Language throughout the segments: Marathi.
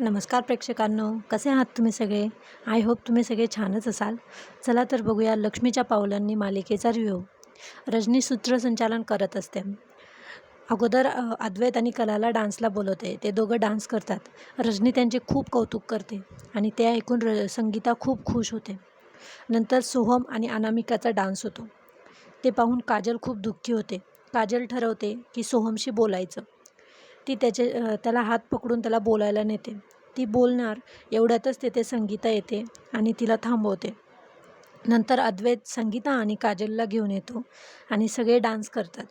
नमस्कार प्रेक्षकांनो कसे आहात तुम्ही सगळे? आय होप तुम्ही सगळे छानच असाल. चला तर बघूया लक्ष्मीच्या पावलांनी मालिकेचा रिव्ह्यू रजनी सूत्रसंचालन करत असते. अगोदर अद्वैत आणि कलाला डान्सला बोलवते. ते दोघं डान्स करतात. रजनी त्यांचे खूप कौतुक करते आणि ते ऐकून र संगीता खूप खुश होते. नंतर सोहम आणि अनामिकाचा डान्स होतो. ते पाहून काजल खूप दुःखी होते. काजल ठरवते की सोहमशी बोलायचं. ती त्याचे त्याला हात पकडून त्याला बोलायला नेते. ती बोलणार एवढ्यातच तेथे संगीता येते आणि तिला थांबवते. नंतर अद्वैत संगीता आणि काजलला घेऊन येतो आणि सगळे डान्स करतात.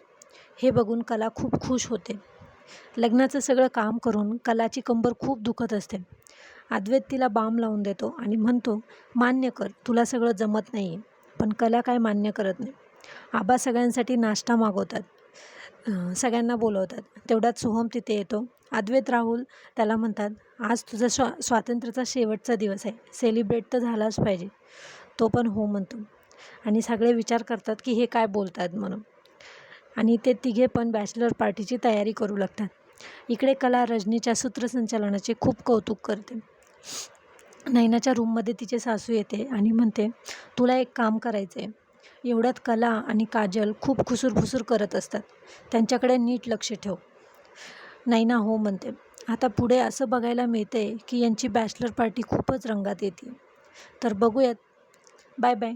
हे बघून कला खूप खुश होते. लग्नाचं सगळं काम करून कलाची कंबर खूप दुखत असते. अद्वैत तिला बाम लावून देतो आणि म्हणतो मान्य कर तुला सगळं जमत नाही आहे पण कला काय मान्य करत नाही. आबा सगळ्यांसाठी नाश्ता मागवतात. सगळ्यांना बोलवतात. तेवढ्यात सोहम तिथे येतो. अद्वैत राहुल त्याला म्हणतात आज तुझा स्वा स्वातंत्र्याचा शेवटचा दिवस आहे. सेलिब्रेट तर झालाच पाहिजे. तो पण हो म्हणतो. आणि सगळे विचार करतात की हे काय बोलतात म्हणून. आणि ते तिघे पण बॅचलर पार्टीची तयारी करू लागतात. इकडे कला रजनीच्या सूत्रसंचालनाचे खूप कौतुक करते. नैनाच्या रूममध्ये तिचे सासू येते आणि म्हणते तुला एक काम करायचं आहे एवढ्यात कला आणि काजल खूप खुसूरफुसूर करत असतात. त्यांच्याकडे नीट लक्ष ठेव. नैना हो म्हणते आता पुढे असं बघायला मिळते की यांची बॅचलर पार्टी खूपच रंगात येते तर बघूयात. Bye bye.